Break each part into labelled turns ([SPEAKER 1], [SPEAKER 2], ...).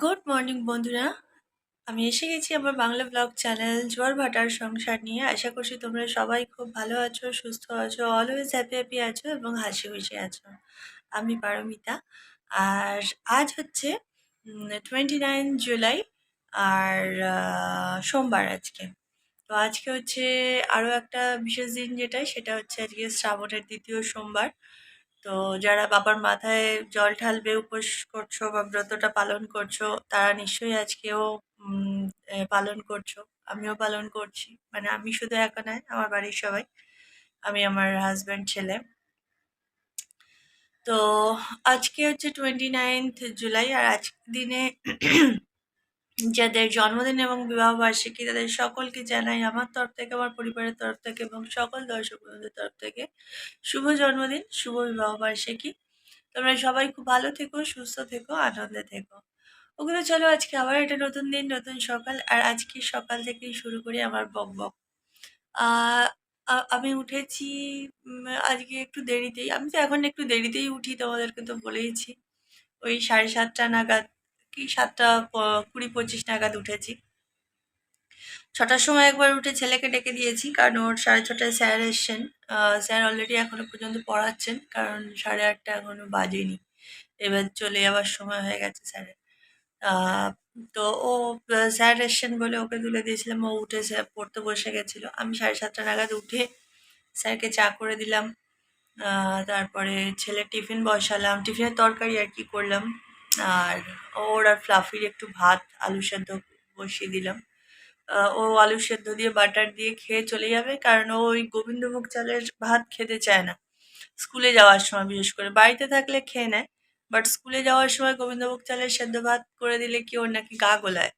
[SPEAKER 1] Good morning বন্ধুরা। আমি এসে গেছি আমার বাংলা ব্লগ চ্যানেল জোয়ার ভাটার সংসার নিয়ে। আশা করছি তোমরা সবাই খুব ভালো আছো, সুস্থ আছো অলওয়েজ হ্যাপি হ্যাপি আছো এবং হাসি খুশি আছো। আমি পারমিতা। আর আজ হচ্ছে টোয়েন্টি নাইন জুলাই, আর সোমবার আজকে। তো আজকে হচ্ছে আরও একটা বিশেষ দিন যেটা সেটা হচ্ছে আজকে শ্রাবণের দ্বিতীয় সোমবার। তো যারা বাবার মাথায় জল ঢালবে, উপোস করছ বা ব্রতটা পালন করছ, তারা নিশ্চয়ই আজকেও পালন করছ। আমিও পালন করছি। মানে আমি শুধু একা নয়, আমার বাড়ির সবাই। আমি আমার হাজব্যান্ড ছেলে। তো আজকে হচ্ছে টোয়েন্টি নাইনথ জুলাই আর আজকের দিনে যাদের জন্মদিন এবং বিবাহ বার্ষিকী তাদের সকলকে জানাই আমার তরফ থেকে, আমার পরিবারের তরফ থেকে এবং সকল দর্শক বন্ধুদের তরফ থেকে শুভ জন্মদিন, শুভ বিবাহ বার্ষিকী। তোমরা সবাই খুব ভালো থেকো, সুস্থ থেকো, আনন্দে থেকো। ওগুলো চলো আজকে আবার একটা নতুন দিন, নতুন সকাল আর আজকে সকাল থেকেই শুরু করি আমার বক বক। আমি উঠেছি আজকে একটু দেরিতেই, আমি তো এখন একটু দেরিতেই উঠি তোমাদেরকে তো বলেইছি। ওই সাড়ে সাতটা নাগাদ কি সাতটা কুড়ি, পঁচিশ নাগাদ উঠেছি। ছটার সময় একবার উঠে ছেলেকে ডেকে দিয়েছি, কারণ ওর সাড়ে ছটায় স্যার এসছেন। স্যার অলরেডি এখনও পর্যন্ত পড়াচ্ছেন, কারণ সাড়ে আটটা এখনও বাজেনি। এবার চলে যাওয়ার সময় হয়ে গেছে স্যারের। তো ও স্যার এসছেন বলে ওকে তুলে দিয়েছিলাম, ও উঠে পড়তে বসে গেছিল। আমি সাড়ে সাতটা নাগাদ উঠে স্যারকে চা করে দিলাম। তারপরে ছেলে টিফিন বসালাম। টিফিনের তরকারি আর কি করলাম। আর ওর আর ফ্লাফির একটু ভাত আলু সেদ্ধ বসিয়ে দিলাম। ও আলু সেদ্ধ দিয়ে বাটার দিয়ে খেয়ে চলে যাবে, কারণ ও ওই গোবিন্দভোগ চালের ভাত খেতে চায় না। স্কুলে যাওয়ার সময় বিশেষ করে, বাড়িতে থাকলে খেয়ে নেয় বাট স্কুলে যাওয়ার সময় গোবিন্দভোগ চালের সেদ্ধ ভাত করে দিলে কি ওর নাকি গা গোলায়?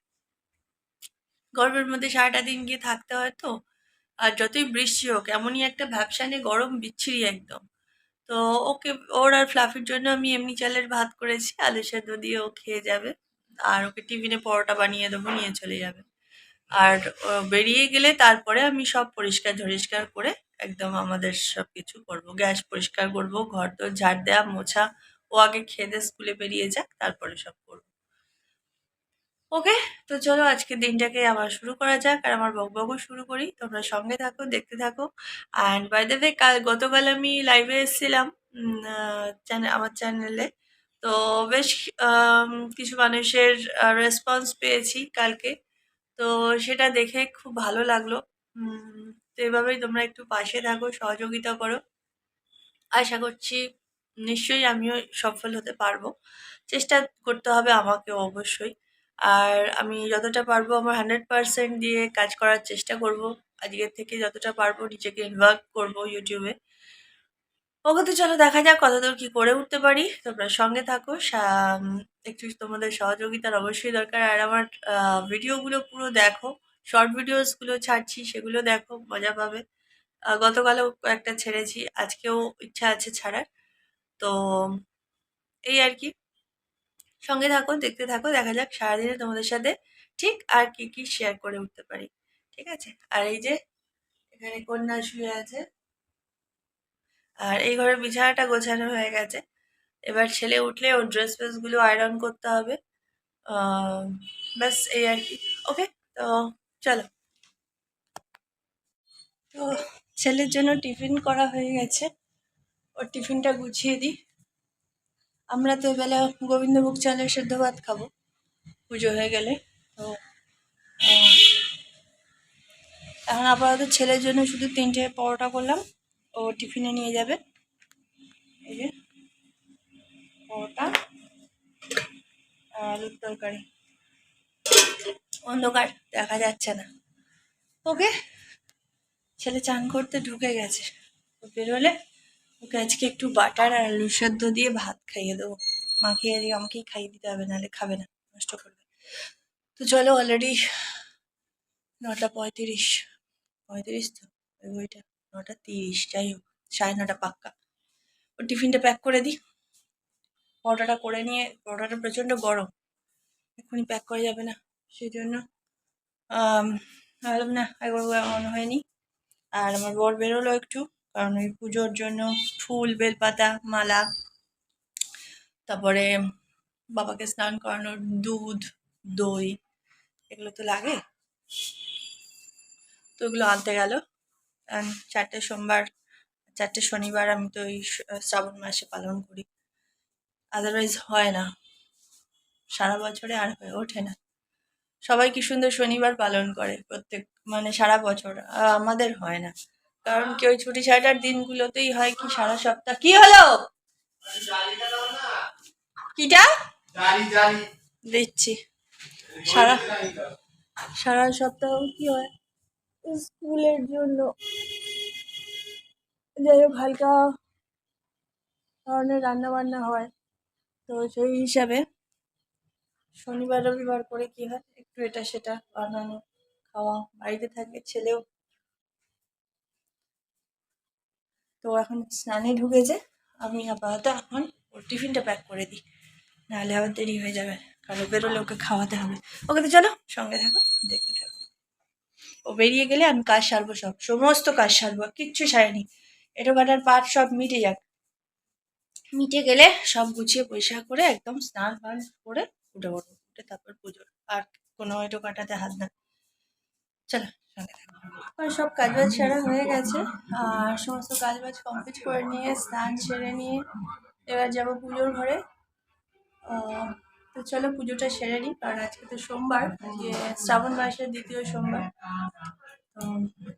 [SPEAKER 1] গরমের মধ্যে সারাটা দিন গিয়ে থাকতে হয় তো, আর যতই বৃষ্টি হোক, এমনই একটা ভ্যাপসানে গরম বিচ্ছিরি একদম। তো ওকে, ওর আর ফ্লাফির জন্য আমি এমনি চালের ভাত করেছি আলু সেদ্ধ দিয়ে ও খেয়ে যাবে। আর ওকে টিফিনে পরোটা বানিয়ে দেবো, নিয়ে চলে যাবে। আর বেরিয়ে গেলে তারপরে আমি সব পরিষ্কার ঝরিষ্কার করে একদম আমাদের সব কিছু করব। গ্যাস পরিষ্কার করব, ঘর দোর ঝাড় দেওয়া, মোছা, ও আগে খেয়ে স্কুলে বেরিয়ে যাক, তারপরে সব করব। ওকে? তো চলো আজকে দিনটাকে আবার শুরু করা যাক আর আমার বকবকও শুরু করি। তোমরা সঙ্গে থাকো, দেখতে থাকো। অ্যান্ড বাই দ্য কাল গতকাল আমি লাইভে এসেছিলাম চ্যানেল আমার চ্যানেলে তো বেশ কিছু মানুষের রেসপন্স পেয়েছি কালকে। তো সেটা দেখে খুব ভালো লাগল। তো এভাবেই তোমরা একটু পাশে থাকো, সহযোগিতা করো। আশা করছি নিশ্চয়ই আমিও সফল হতে পারব। চেষ্টা করতে হবে আমাকেও অবশ্যই। আর আমি যতটা পারব আমার হান্ড্রেড পার্সেন্ট দিয়ে কাজ করার চেষ্টা করব। আজকের থেকে যতটা পারব নিজেকে ইনভলভ করব ইউটিউবে ওকে তো চলো দেখা যাক কতদূর কি করে উঠতে পারি। তোমরা সঙ্গে থাকো। একটু তোমাদের সহযোগিতার অবশ্যই দরকার। আর আমার ভিডিওগুলো পুরো দেখো। শর্ট ভিডিওসগুলো ছাড়ছি, সেগুলো দেখো, মজা পাবে। গতকালও একটা ছেড়েছি, আজকেও ইচ্ছা আছে ছাড়ার। তো, এই আর কি। সঙ্গে থাকো, দেখতে থাকো, দেখা যাক সারাদিনে তোমাদের সাথে ঠিক আর কি কি শেয়ার করে উঠতে পারি, ঠিক আছে? আর এই যে এখানে কন্যা শুয়ে আছে। আর এই ঘরের বিছানাটা গোছানো হয়ে গেছে। এবার ছেলে উঠলে ওর ড্রেস ফ্রেসগুলো আয়রন করতে হবে। ব্যাস এই আর কি। ওকে তো চলো। তো ছেলের জন্য টিফিন করা হয়ে গেছে। ওর টিফিনটা গুছিয়ে দিই। আমরা তো এবেলা গোবিন্দভোগ চালের সেদ্ধ ভাত খাব। পুজো হয়ে গেলে। তো এখন আপাতত ছেলের জন্য শুধু তিনটে পরোটা করলাম। ও টিফিনে নিয়ে যাবে। এই যে, পরোটা আলুর তরকারি। অন্ধকার, দেখা যাচ্ছে না। ওকে, ছেলে চান করতে ঢুকে গেছে। বেরোলে ওকে আজকে একটু বাটার আর আলু সেদ্ধ দিয়ে ভাত খাইয়ে দেবো। মাখিয়ে দিয়ে আমাকেই খাইয়ে দিতে হবে, নাহলে খাবে না, নষ্ট করবে। তো চলো অলরেডি নটা পঁয়ত্রিশ পঁয়ত্রিশ তো, ওই বইটা, নটা তিরিশ, যাই হোক, সাড়ে নটা পাক্কা। ও টিফিনটা প্যাক করে দিই। পরোটাটা করে নিয়ে, পরোটাটা প্রচণ্ড গরম, এক্ষুনি প্যাক করা যাবে না সেই জন্য না একবার মনে হয়নি, আর আমার বর বেরোলো একটু। কারণ ওই পুজোর জন্য ফুল, বেলপাতা, মালা, তারপরে বাবাকে স্নান করানোর দুধ, দই, এগুলো তো লাগে। তো ওগুলো আনতে গেল। চারটে সোমবার, চারটে শনিবার আমি তো ওই শ্রাবণ মাসে পালন করি। আদারওয়াইজ হয় না। সারা বছরে আর হয়ে ওঠে না। সবাই কি সুন্দর শনিবার পালন করে প্রত্যেক মানে সারা বছর। আমাদের হয় না। কারণ কি ওই ছুটি ছাটার দিনগুলোতেই হয় কি সারা সপ্তাহ? কি হলো? কিটা? দিচ্ছি। সারা সারা সপ্তাহ কি হয়? স্কুলের জন্য। যাই হোক হালকা ধরনের রান্না বান্না হয়। তো সেই হিসাবে শনিবার রবিবার করে কি হয়? একটু এটা সেটা বানানো খাওয়া। বাড়িতে থাকে ছেলেও তো এখন স্নানে ঢুকেছে আমি আপাতত এখন ওর টিফিনটা প্যাক করে দিই। নাহলে আবার দেরি হয়ে যাবে, কারণ বেরোলে ওকে খাওয়াতে হবে। ওকে তো চলো সঙ্গে থাকো, দেখতে থাকো। ও বেরিয়ে গেলে আমি কাজ সারবো সব, সমস্ত কাজ সারবো, কিচ্ছু সারেনি। এটো কাটার পাট সব মিটে যাক। মিটে গেলে সব গুছিয়ে পরিষ্কার করে একদম স্নান ফান করে উঠে পড়ব। উঠে তারপর পুজো আর কোনো এটো কাটাতে হাত না। চলো। আর সব কাজবাজ সারা হয়ে গেছে। আর সমস্ত কাজবাজ কমপ্লিট করে নিয়ে, স্নান সেরে নিয়ে এবার যাব পুজোর ঘরে। তো চলো পুজোটা সেরে নিই, কারণ আজকে তো সোমবার, আজকে শ্রাবণ মাসের দ্বিতীয় সোমবার।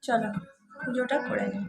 [SPEAKER 1] চলো পুজোটা করে নিই।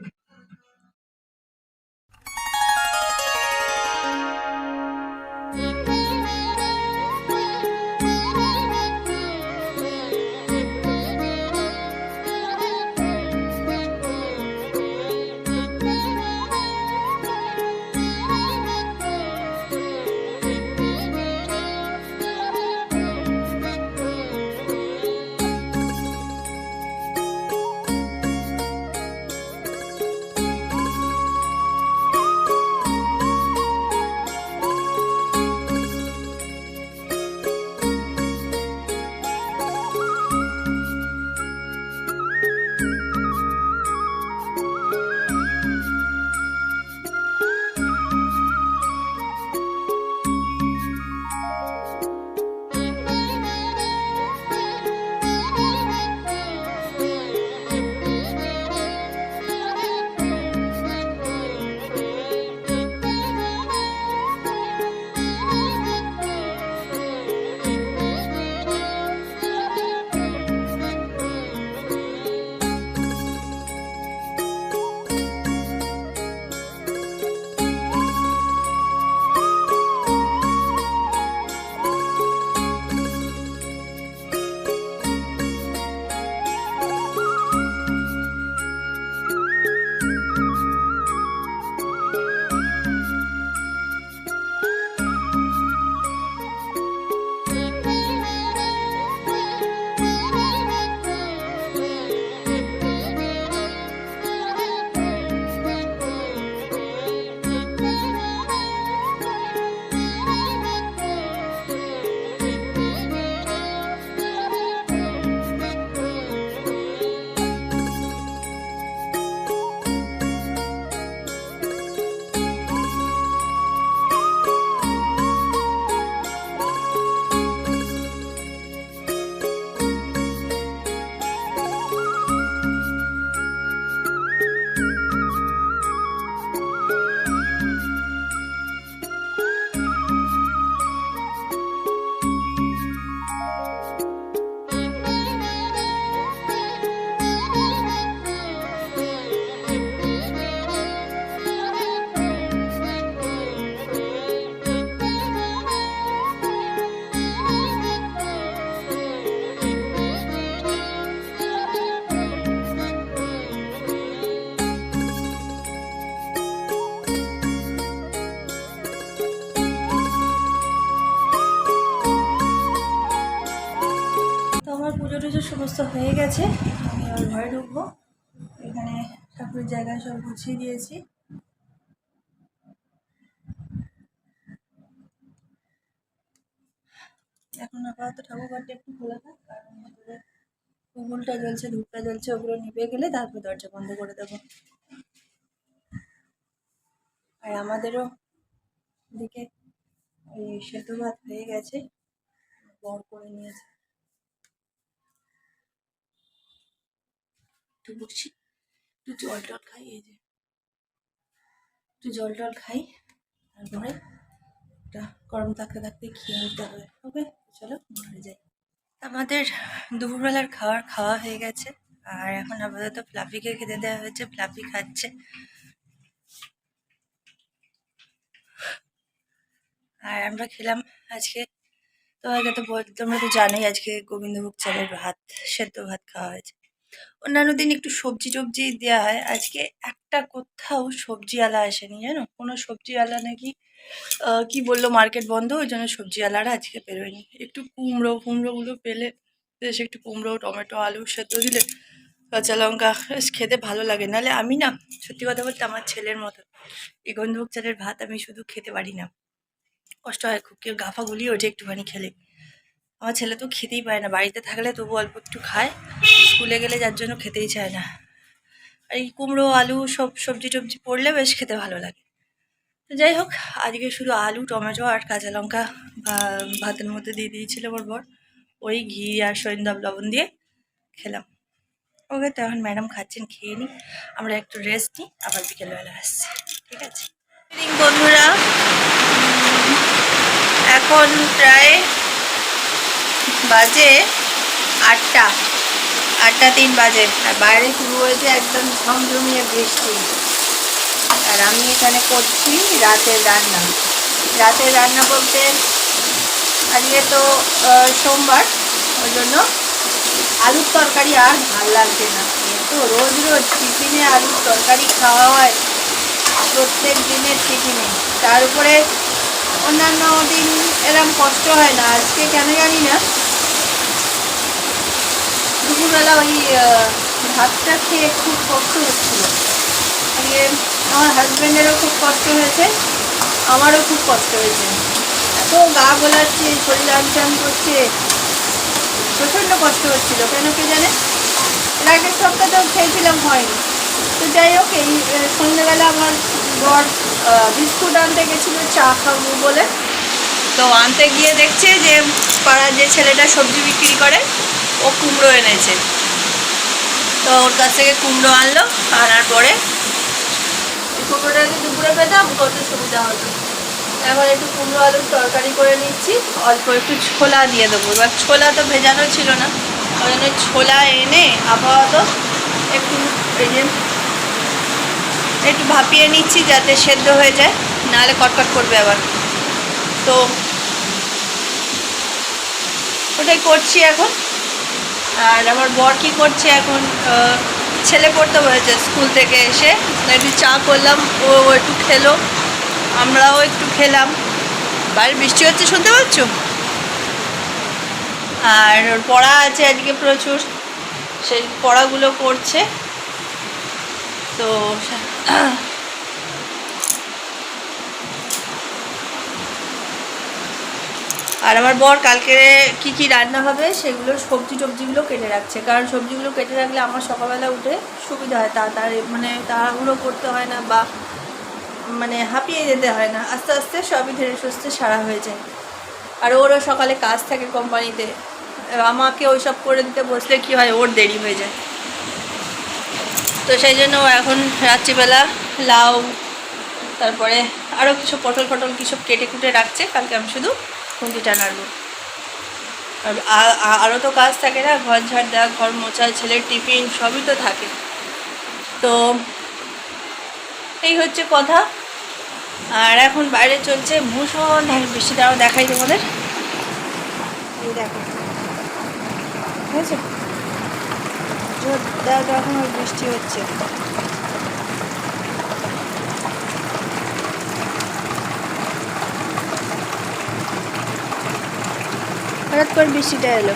[SPEAKER 1] এবার ঘরে ঢুকবো। এখানে ঠাকুরের জায়গা সব গুছিয়ে দিয়েছি। এখন আপাতত ঠাকুর ঘরটা একটু খোলা থাক, কারণ উগুলটা জ্বলছে, ধূপটা জ্বলছে, ওগুলো নিভে গেলে তারপর দরজা বন্ধ করে দেবো। আর আমাদেরও দিকে এই সেদ্ধ ভাত হয়ে গেছে, বর করে নিয়েছে। একটু বসি একটু জল টল খাই, এই যে। একটু জল টল খাই, তারপরে গরম থাকতে থাকতে খেয়ে নিতে হবে, ওকে? চলো, ঘরে যাই। আমাদের দুপুরবেলার খাবার খাওয়া হয়ে গেছে, আর এখন আপাতত ফ্লাফিকে খেতে দেওয়া হয়েছে, ফ্লাফি খাচ্ছে। আর আমরা খেলাম আজকে তো বল, তোমরা তো জানোই আজকে গোবিন্দভোগ চালের ভাত, সেদ্ধ ভাত খাওয়া হয়েছে। অন্যান্য দিন একটু সবজি টবজি দেওয়া হয়। আজকে একটা কোথাও সবজিওয়ালা আসেনি, জানো? কোনো সবজিওয়ালা নাকি কি বলল, মার্কেট বন্ধ, ওই জন্য সবজিওয়ালারা আজকে বেরোয়নি। একটু কুমড়ো, কুমড়োগুলো পেলে বেশ একটু কুমড়ো, টমেটো, আলু, সেদ্ধ দিলে কাঁচা লঙ্কা খেতে ভালো লাগে। নাহলে আমি না, সত্যি কথা বলতে আমার ছেলের মতো, এই গন্ধভোগ চালের ভাত আমি শুধু খেতে পারি না। কষ্ট হয় খুব, কেউ গাফা গুলিয়ে ওঠে একটুখানি খেলে। আমার ছেলে তো খেতেই পারে না। বাড়িতে থাকলে তবু অল্প একটু খায়। স্কুলে গেলে যার জন্য খেতেই চায় না। আর এই কুমড়ো, আলু সব সবজি টবজি পড়লে বেশ খেতে ভালো লাগে। তো যাই হোক, আজকে শুধু আলু, টমেটো আর কাঁচা লঙ্কা ভাতের মধ্যে দিয়ে দিয়েছিল আমার বর। ওই ঘি আর সৈন্দাব লবণ দিয়ে খেলাম। ওকে তো এখন ম্যাডাম খাচ্ছেন, খেয়ে নিই আমরা একটু রেস্ট নিই, আবার বিকেলবেলা আসছি। ঠিক আছে? বন্ধুরা। এখন প্রায় বাজে আটটা। আটটা তিন বাজে। আর বাইরে শুরু হয়েছে একদম ঝমঝমিয়ে বৃষ্টি। আর আমি এখানে করছি রাতের রান্না। রাতের রান্না বলতে আজকে তো সোমবার। ওই জন্য আলুর তরকারি আর ভালো লাগছে না। তো রোজ রোজ টিফিনে আলুর তরকারি খাওয়া হয় প্রত্যেক দিনের টিফিনে। তার উপরে অন্যান্য দিন এরম কষ্ট হয় না। আজকে কেন জানি না। দুপুরবেলা ওই ভাতটা খেয়ে খুব কষ্ট হচ্ছিল। আজকে আমার হাজব্যান্ডেরও খুব কষ্ট হয়েছে, আমারও খুব কষ্ট হয়েছে। এত গা গোলাচ্ছে, শরীর আনচান করছে, প্রচণ্ড কষ্ট হচ্ছিল, কেন কে জানে? এর আগের সপ্তাহতেও খেয়েছিলাম, হয়নি। তো যাই হোক, এই সন্ধ্যেবেলা আমার বর বিস্কুট আনতে গেছিল, চা খাব বলে। তো আনতে গিয়ে দেখছে যে পাড়ার যে ছেলেটা সবজি বিক্রি করে ও কুমড়ো এনেছে। তো ওর কাছ থেকে কুমড়ো আনলো, আনার পরে এই কুমড়োটা যদি দুপুরে পেতাম কত সুবিধা হতো। এখন একটু কুমড়ো আলুর তরকারি করে নিচ্ছি, অল্প একটু ছোলা দিয়ে দেবো। এবার ছোলা তো ভেজানো ছিল না, ওই জন্য ছোলা এনে আপাতত একটু এই যে একটু ভাপিয়ে নিচ্ছি যাতে সেদ্ধ হয়ে যায়, নাহলে কটকট করবে আবার। তো ওটাই করছি এখন। আর আমার বর কি করছে এখন ছেলে পড়তে বলেছে স্কুল থেকে এসে। একটু চা করলাম, ও একটু খেলো, আমরাও একটু খেলাম। বাইরে বৃষ্টি হচ্ছে, শুনতে পাচ্ছ? আর ওর পড়া আছে আজকে প্রচুর, সেই পড়াগুলো করছে। তো আর আমার বর কালকে কি কি রান্না হবে সেগুলো সবজি টবজিগুলো কেটে রাখছে। কারণ সবজিগুলো কেটে রাখলে আমার সকালবেলা উঠে সুবিধা হয় তাড়াতাড়ি মানে তাড়াহুড়ো করতে হয় না বা মানে হাঁপিয়ে যেতে হয় না। আস্তে আস্তে সবই ধীরে সুস্থে সারা হয়ে যায়। আর ওরও সকালে কাজ থাকে কোম্পানিতে। আমাকে ওইসব করে দিতে বসলে কি হয়, ওর দেরি হয়ে যায়। তো সেই জন্য এখন রাত্রিবেলা লাউ, তারপরে আরও কিছু পটল ফটল কিছু কেটে কুটে রাখছে, কালকে আমি শুধু আ- আ- আরও তো কাজ থাকে না, ঘর ঝাড় দেওয়া, ঘর মোছা, ছেলের টিফিন, সবই তো থাকে। তো এই হচ্ছে কথা। আর এখন বাইরে চলছে ভূষণ। বৃষ্টি তারাও দেখাই তোমাদের। এই দেখো। ঠিক আছে এখন বৃষ্টি হচ্ছে। হঠাৎ করে বৃষ্টিটা এলো।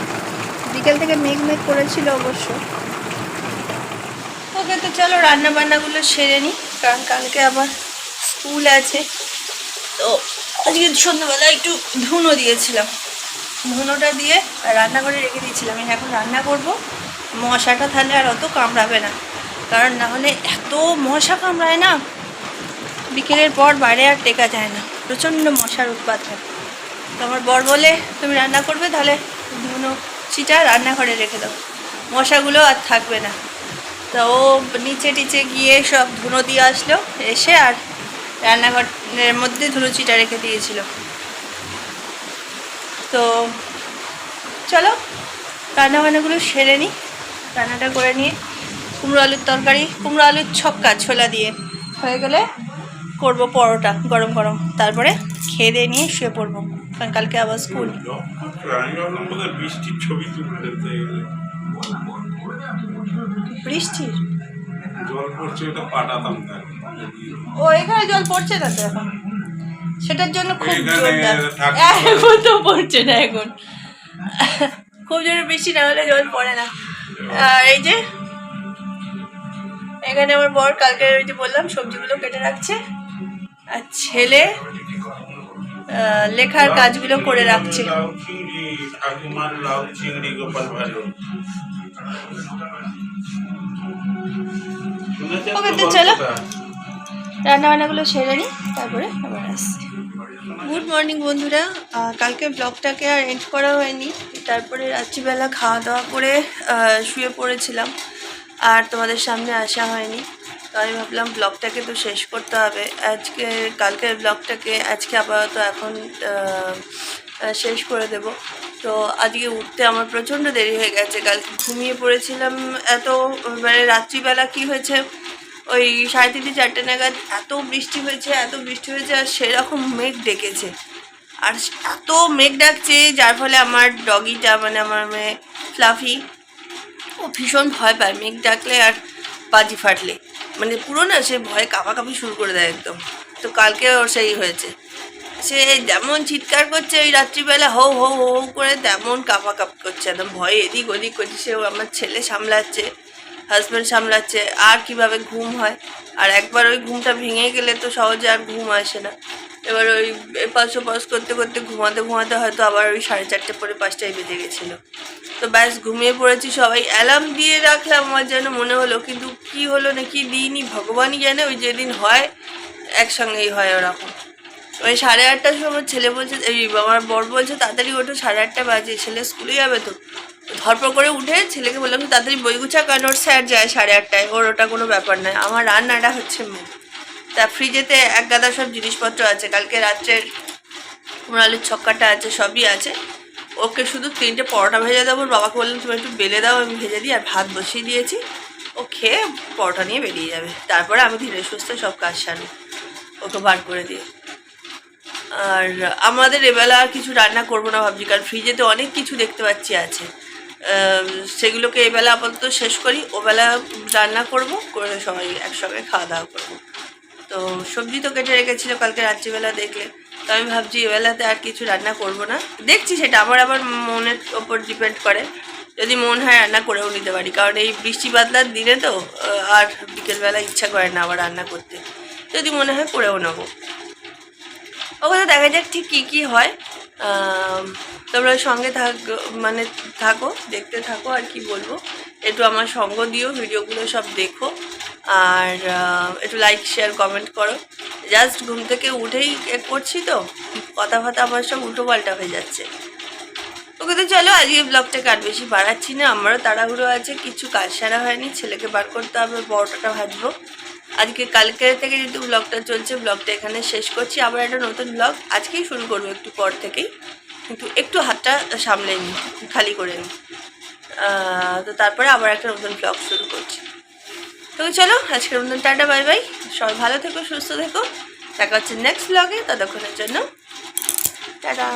[SPEAKER 1] বিকেল থেকে মেঘ মেঘ করেছিল অবশ্য। ওকে তো চলো রান্না বান্নাগুলো সেরে নিই কারণ কালকে আবার স্কুল আছে। তো আজকে সন্ধ্যাবেলা একটু ধুনো দিয়েছিলাম। ধুনোটা দিয়ে রান্না করে রেখে দিয়েছিলাম। এখন রান্না করব। মশাটা তাহলে আর অত কামড়াবে না। কারণ না হলে এত মশা কামড়ায় না, বিকেলের পর বাইরে আর টেকা যায় না। প্রচণ্ড মশার উৎপাত হয়। তো আমার বর বলে, তুমি রান্না করবে? তাহলে ধুনো চিটা রান্নাঘরে রেখে দাও। মশাগুলো আর থাকবে না। তো ও নিচে টিচে গিয়ে সব ধুনো দিয়ে আসলো, এসে আর রান্নাঘরের মধ্যে ধুনো চিটা রেখে দিয়েছিল। তো চলো রান্না বান্নাগুলো সেরে নিই। রান্নাটা করে নিয়ে কুমড়ো আলুর তরকারি, কুমড়ো আলুর ছক্কা ছোলা দিয়ে। হয়ে গেলে করব পরোটা, গরম গরম। তারপরে খেয়ে দিয়ে নিয়ে শুয়ে পড়ব। কারণ কালকে আবার স্কুল।
[SPEAKER 2] বৃষ্টির? ছবি তুলতে
[SPEAKER 1] বৃষ্টির
[SPEAKER 2] জল পড়ছে ওটা পাঠাতাম তার
[SPEAKER 1] ও এখানে। জল পড়ছে না তো এখন সেটার জন্য খুব
[SPEAKER 2] এখানে
[SPEAKER 1] তো পড়ছে না এখন। খুব জোরে বৃষ্টি না হলে জল পড়ে না। আর এই যে এখানে আমার বর কালকে ওই যে বললাম সবজিগুলো কেটে রাখছে। আর ছেলে লেখার কাজগুলো করে রাখছে।
[SPEAKER 2] ঠাকুমার লাউ চিংড়ি গোপাল ভালো
[SPEAKER 1] ওকে,
[SPEAKER 2] তো
[SPEAKER 1] তো চলো। রান্না বান্নাগুলো সেরে নিই তারপরে আবার আসছি। গুড মর্নিং বন্ধুরা। কালকে ব্লগটাকে আর এন্ড করা হয়নি। তারপরে রাত্রিবেলা খাওয়া দাওয়া করে শুয়ে পড়েছিলাম। আর তোমাদের সামনে আসা হয়নি। তো আমি ভাবলাম ব্লগটাকে তো শেষ করতে হবে। আজকে, কালকের ব্লগটাকে আজকে আপাতত এখন শেষ করে দেব। তো আজকে উঠতে আমার প্রচণ্ড দেরি হয়ে গেছে। কালকে ঘুমিয়ে পড়েছিলাম এত মানে রাত্রিবেলা কি হয়েছে? ওই সাড়ে তিনটে, চারটে নাগাদ এত বৃষ্টি হয়েছে, এত বৃষ্টি হয়েছে আর সেরকম মেঘ ডেকেছে। আর এত মেঘ ডাকছে, যার ফলে আমার ডগিটা মানে আমার মেয়ে ফ্লাফি, ও ভীষণ ভয় পায়। মেঘ ডাকলে আর বাজি ফাটলে। মানে পুরো না সে ভয়ে কাঁপাকাঁপি শুরু করে দেয় একদম। তো কালকে ওর সেই হয়েছে। সে যেমন চিৎকার করছে ওই রাত্রিবেলা, হৌ হৌ হৌ, হো করে তেমন কাঁপা কাপ করছে, একদম ভয়ে এদিক ওদিক করছে, সে আমার ছেলে সামলাচ্ছে হাজব্যান্ড সামলাচ্ছে, আর কীভাবে ঘুম হয়? আর একবার ওই ঘুমটা ভেঙে গেলে তো সহজে আর ঘুম আসে না। এবার ওই এপাশ ওপাশ করতে করতে ঘুমাতে ঘুমাতে হয়তো আবার ওই সাড়ে চারটে পরে পাঁচটায় বেজে গেছিল। তো ব্যাস ঘুমিয়ে পড়েছি সবাই। অ্যালার্ম দিয়ে রাখলাম আমার যেন মনে হলো, কিন্তু কি হলো না কি দিইনি, ভগবানই জানে ওই যেদিন হয়, একসঙ্গেই হয় ওরকম। ওই সাড়ে আটটার সময় ছেলে বলছে, এই আমার বর বলছে, তাড়াতাড়ি ওঠো, সাড়ে আটটা বাজে, ছেলে স্কুলে যাবে তো। ধরপর করে উঠে ছেলেকে বললাম তাড়াতাড়ি বই গুছা, কারণ ওর স্যার যায় সাড়ে আটটায়, ওর ওটা কোনো ব্যাপার নয়। আমার রান্নাটা হচ্ছে মেন তা ফ্রিজেতে এক গাদা সব জিনিসপত্র আছে। কালকে রাত্রের কুমড়ো আলুর ছক্কাটা আছে, সবই আছে। ওকে শুধু তিনটে পরোটা ভেজে দেবো। বাবাকে বললাম, তুমি একটু বেলে দাও, আমি ভেজে দিই, আর ভাত বসিয়ে দিয়েছি। ও খেয়ে পরোটা নিয়ে বেরিয়ে যাবে। তারপরে আমি ধীরে সুস্থে সব কাজ সারি, ওকে বার করে দিয়ে আর আমাদের এবেলা আর কিছু রান্না করব না ভাবছি, কারণ ফ্রিজেতে অনেক কিছু দেখতে পাচ্ছি আছে। সেগুলোকে এবেলা আপাতত শেষ করি, ওবেলা রান্না করব, করে সবাই একসঙ্গে খাওয়া দাওয়া করব। তো সবজি তো কেটে রেখেছিল কালকে রাত্রিবেলা দেখলে। তো আমি ভাবছি এবেলাতে আর কিছু রান্না করব না। দেখছি সেটা, আবার আবার মনের ওপর ডিপেন্ড করে। যদি মন হয় রান্না করেও নিতে পারি। কারণ এই বৃষ্টি বাদলার দিনে তো আর বিকেলবেলা ইচ্ছা করে না আবার রান্না করতে। যদি মনে হয় করেও নেব। ওখানে দেখা যাক ঠিক কী কী হয়। তোমরা সঙ্গে থাক মানে থাকো, দেখতে থাকো আর কি বলব। একটু আমার সঙ্গ দিও, ভিডিওগুলো সব দেখো। আর একটু লাইক শেয়ার কমেন্ট করো। জাস্ট ঘুম থেকে উঠেই করছি তো। কথা ফাতা আমার সব উল্টো পাল্টা হয়ে যাচ্ছে। ওকে তো চলো, আজকে ব্লগটাকে আর বেশি বাড়াচ্ছি না। আমারও তাড়াহুড়ো আছে, কিছু কাজ সারা হয়নি। ছেলেকে বার করতে হবে পরোটাটা ভাজবো। আজকে কালকে থেকে যেহেতু ব্লগটা চলছে ব্লগটা এখানে শেষ করছি। আবার একটা নতুন ব্লগ আজকেই শুরু করব একটু পর থেকেই। কিন্তু একটু হাতটা সামলে নিই খালি করে নিই তো তারপরে আবার একটা নতুন ব্লগ শুরু করছি। তো চলো, আজকের মতন টাটা, বাই বাই। সবাই ভালো থেকো, সুস্থ থেকো। দেখা হচ্ছে নেক্সট ব্লগে ততক্ষণের জন্য। টাটা।